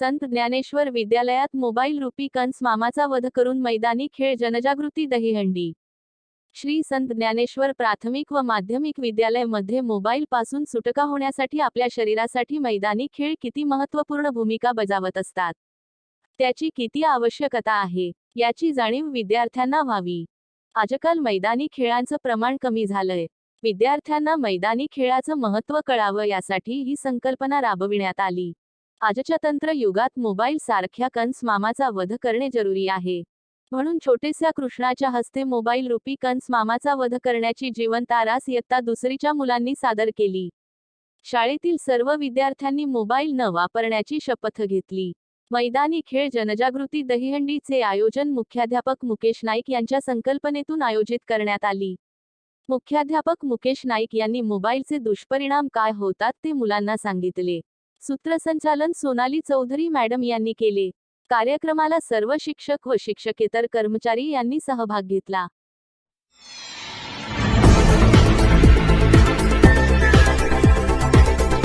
संत ज्ञानेश्वर विद्यालयात मोबाईल रूपी कंस मामाचा वध करून मैदानी खेळ जनजागृती दहीहंडी. श्री संत ज्ञानेश्वर प्राथमिक व माध्यमिक विद्यालयमध्ये मोबाईल पासून सुटका होण्यासाठी आपल्या शरीरासाठी मैदानी खेळ किती महत्त्वपूर्ण भूमिका बजावत असतात? त्याची किती आवश्यकता आहे? याची जाणीव विद्यार्थ्यांना व्हावी. आजकाल मैदानी खेळांचं प्रमाण कमी झालंय. विद्यार्थ्यांना मैदानी खेळाचं महत्त्व कळावं यासाठी ही संकल्पना राबविण्यात आली. आजच्या तंत्र युगात मोबाईल सारख्या कंस मामाचा वध करणे जरुरी आहे. म्हणून छोटेस्या कृष्णाच्या हस्ते मोबाईल रूपी कंस मामाचा वध करण्याची जीवनतारास इयत्ता दुसरीच्या मुलांनी सादर केली. शाळेतील सर्व विद्यार्थ्यांनी मोबाईल न वापरण्याची शपथ घेतली. मैदानी खेळ जनजागृती दहीहंडीचे आयोजन मुख्याध्यापक मुकेश नाईक यांच्या संकल्पनेतून आयोजित करण्यात आली. मुख्याध्यापक मुकेश नाईक यांनी मोबाईलचे दुष्परिणाम काय होतात ते मुलांना सांगितले. सूत्रसंचालन सोनाली चौधरी मॅडम यांनी केले. कार्यक्रमाला सर्व शिक्षक व शिक्षकेतर कर्मचारी यांनी सहभाग घेतला.